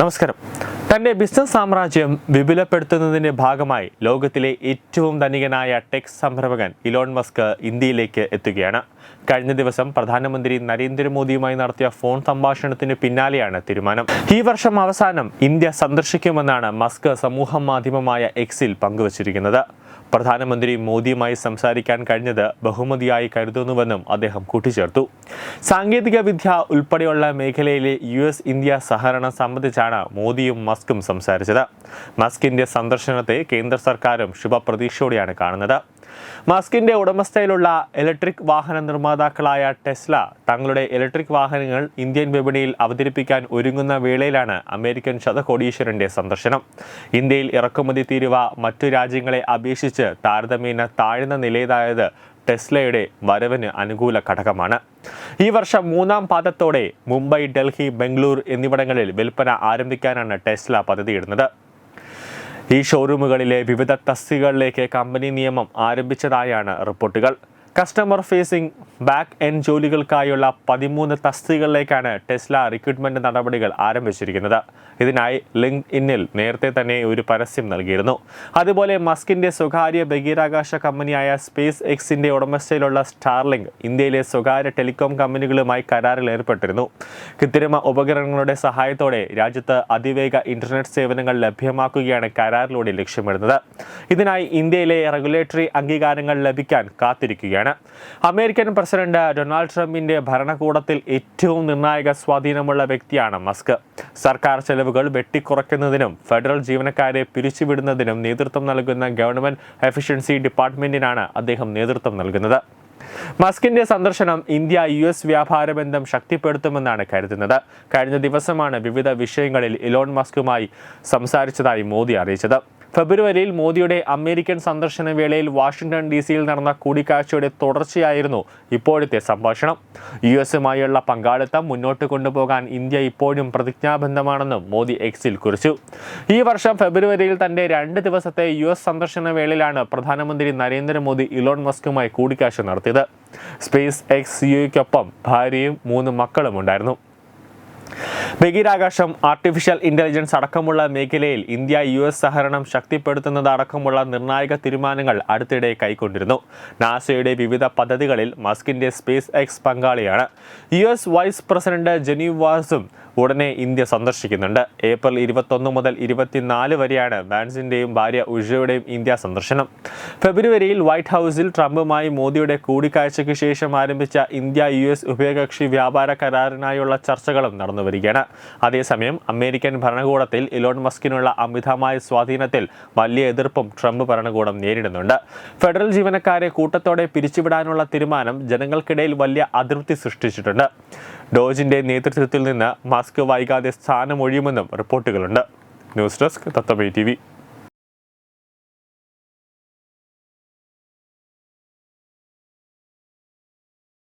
നമസ്കാരം. തന്റെ ബിസിനസ് സാമ്രാജ്യം വിപുലപ്പെടുത്തുന്നതിന്റെ ഭാഗമായി ലോകത്തിലെ ഏറ്റവും ധനികനായ ടെക് സംരംഭകൻ ഇലോൺ മസ്ക് ഇന്ത്യയിലേക്ക് എത്തുകയാണ്. കഴിഞ്ഞ ദിവസം പ്രധാനമന്ത്രി നരേന്ദ്രമോദിയുമായി നടത്തിയ ഫോൺ സംഭാഷണത്തിന് പിന്നാലെയാണ് തീരുമാനം. ഈ വർഷം അവസാനം ഇന്ത്യ സന്ദർശിക്കുമെന്നാണ് മസ്ക് സമൂഹ മാധ്യമമായ എക്സിൽ പങ്കുവച്ചിരിക്കുന്നത്. പ്രധാനമന്ത്രി മോദിയുമായി സംസാരിക്കാൻ കഴിഞ്ഞത് ബഹുമതിയായി കരുതുന്നുവെന്നും അദ്ദേഹം കൂട്ടിച്ചേർത്തു. സാങ്കേതിക വിദ്യ ഉൾപ്പെടെയുള്ള മേഖലയിലെ യു എസ് ഇന്ത്യ സഹകരണം സംബന്ധിച്ചാണ് മോദിയും മസ്കും സംസാരിച്ചത്. മസ്കിന്റെ സന്ദർശനത്തെ കേന്ദ്ര സർക്കാരും ശുഭപ്രതീക്ഷയോടെയാണ് കാണുന്നത്. മസ്കിന്റെ ഉടമസ്ഥയിലുള്ള ഇലക്ട്രിക് വാഹന നിർമ്മാതാക്കളായ ടെസ്ല തങ്ങളുടെ ഇലക്ട്രിക് വാഹനങ്ങൾ ഇന്ത്യൻ വിപണിയിൽ അവതരിപ്പിക്കാൻ ഒരുങ്ങുന്ന വേളയിലാണ് അമേരിക്കൻ ശതകോടീശ്വരന്റെ സന്ദർശനം. ഇന്ത്യയിൽ ഇറക്കുമതി തീരുവ മറ്റു രാജ്യങ്ങളെ അപേക്ഷിച്ച് താരതമ്യേന താഴ്ന്ന നിലയിലായത് ടെസ്ലയുടെ വരവിന് അനുകൂല ഘടകമാണ്. ഈ വർഷം മൂന്നാം പാദത്തോടെ മുംബൈ ഡൽഹി ബംഗളൂർ എന്നിവിടങ്ങളിൽ വിൽപ്പന ആരംഭിക്കാനാണ് ടെസ്ല പദ്ധതിയിടുന്നത്. ഈ ഷോറൂമുകളിലെ വിവിധ തസ്തികകളിലേക്ക് കമ്പനി നിയമം ആരംഭിച്ചതായാണ് റിപ്പോർട്ടുകൾ. കസ്റ്റമർ ഫേസിംഗ് ബാക്ക് എൻഡ് ജോലികൾക്കായുള്ള പതിമൂന്ന് തസ്തികളിലേക്കാണ് ടെസ്ല റിക്രൂട്ട്മെന്റ് നടപടികൾ ആരംഭിച്ചിരിക്കുന്നത്. ഇതിനായി ലിങ്ക് ഇന്നിൽ നേരത്തെ തന്നെ ഒരു പരസ്യം നൽകിയിരുന്നു. അതുപോലെ മസ്കിന്റെ സ്വകാര്യ ബഹിരാകാശ കമ്പനിയായ സ്പേസ് എക്സിന്റെ ഉടമസ്ഥയിലുള്ള സ്റ്റാർലിങ്ക് ഇന്ത്യയിലെ സ്വകാര്യ ടെലികോം കമ്പനികളുമായി കരാറിൽ ഏർപ്പെട്ടിരുന്നു. കൃത്രിമ ഉപകരണങ്ങളുടെ സഹായത്തോടെ രാജ്യത്ത് അതിവേഗ ഇന്റർനെറ്റ് സേവനങ്ങൾ ലഭ്യമാക്കുകയാണ് കരാറിലൂടെ ലക്ഷ്യമിടുന്നത്. ഇതിനായി ഇന്ത്യയിലെ റെഗുലേറ്ററി അംഗീകാരങ്ങൾ ലഭിക്കാൻ കാത്തിരിക്കുകയാണ്. അമേരിക്കൻ പ്രസിഡന്റ് ഡൊണാൾഡ് ട്രംപിന്റെ ഭരണകൂടത്തിൽ ഏറ്റവും നിർണായക സ്വാധീനമുള്ള വ്യക്തിയാണ് മസ്ക്. സർക്കാർ ചെലവുകൾ വെട്ടിക്കുറയ്ക്കുന്നതിനും ഫെഡറൽ ജീവനക്കാരെ പിരിച്ചുവിടുന്നതിനും നേതൃത്വം നൽകുന്ന ഗവൺമെന്റ് എഫിഷ്യൻസി ഡിപ്പാർട്ട്മെന്റിനാണ് അദ്ദേഹം നേതൃത്വം നൽകുന്നത്. മസ്കിന്റെ സന്ദർശനം ഇന്ത്യ യു എസ് വ്യാപാര ബന്ധം ശക്തിപ്പെടുത്തുമെന്നാണ് കരുതുന്നത്. കഴിഞ്ഞ ദിവസമാണ് വിവിധ വിഷയങ്ങളിൽ ഇലോൺ മസ്കുമായി സംസാരിച്ചതായി മോദി അറിയിച്ചത്. ഫെബ്രുവരിയിൽ മോദിയുടെ അമേരിക്കൻ സന്ദർശന വേളയിൽ വാഷിംഗ്ടൺ ഡി സിയിൽ നടന്ന കൂടിക്കാഴ്ചയുടെ തുടർച്ചയായിരുന്നു ഇപ്പോഴത്തെ സംഭാഷണം. യു എസുമായുള്ള പങ്കാളിത്തം മുന്നോട്ട് കൊണ്ടുപോകാൻ ഇന്ത്യ ഇപ്പോഴും പ്രതിജ്ഞാബദ്ധമാണെന്നും മോദി എക്സിൽ കുറിച്ചു. ഈ വർഷം ഫെബ്രുവരിയിൽ തന്റെ രണ്ട് ദിവസത്തെ യു എസ് സന്ദർശന വേളയിലാണ് പ്രധാനമന്ത്രി നരേന്ദ്രമോദി ഇലോൺ മസ്കുമായി കൂടിക്കാഴ്ച നടത്തിയത്. സ്പേസ് എക്സ് യുക്കൊപ്പം ഭാര്യയും മൂന്ന് മക്കളും ഉണ്ടായിരുന്നു ബഹിരാകാശം ആർട്ടിഫിഷ്യൽ ഇന്റലിജൻസ് അടക്കമുള്ള മേഖലയിൽ ഇന്ത്യ യു എസ് സഹകരണം ശക്തിപ്പെടുത്തുന്നത് അടക്കമുള്ള നിർണായക തീരുമാനങ്ങൾ അടുത്തിടെ കൈക്കൊണ്ടിരുന്നു. നാസയുടെ വിവിധ പദ്ധതികളിൽ മസ്കിന്റെ സ്പേസ് എക്സ് പങ്കാളിയാണ്. യു എസ് വൈസ് പ്രസിഡന്റ് ജെനീവ് വാസും ഉടനെ ഇന്ത്യ സന്ദർശിക്കുന്നുണ്ട്. ഏപ്രിൽ ഇരുപത്തൊന്ന് മുതൽ ഇരുപത്തിനാല് വരെയാണ് വാൻസിന്റെയും ഭാര്യ ഉഷയുടെയും ഇന്ത്യ സന്ദർശനം. ഫെബ്രുവരിയിൽ വൈറ്റ് ഹൗസിൽ ട്രംപുമായി മോദിയുടെ കൂടിക്കാഴ്ചയ്ക്ക് ശേഷം ആരംഭിച്ച ഇന്ത്യ യു എസ് ഉഭയകക്ഷി വ്യാപാര കരാറിനായുള്ള ചർച്ചകളും നടന്നു വരികയാണ്. അതേസമയം അമേരിക്കൻ ഭരണകൂടത്തിൽ ഇലോൺ മസ്കിനുള്ള അമിതമായ സ്വാധീനത്തിൽ വലിയ എതിർപ്പും ട്രംപ് ഭരണകൂടം നേരിടുന്നുണ്ട്. ഫെഡറൽ ജീവനക്കാരെ കൂട്ടത്തോടെ പിരിച്ചുവിടാനുള്ള തീരുമാനം ജനങ്ങൾക്കിടയിൽ വലിയ അതൃപ്തി സൃഷ്ടിച്ചിട്ടുണ്ട്. ഡോജിന്റെ നേതൃത്വത്തിൽ നിന്ന് മസ്ക് വൈകാതെ സ്ഥാനമൊഴിയുമെന്നും റിപ്പോർട്ടുകളുണ്ട്. News desk തത്തമേ T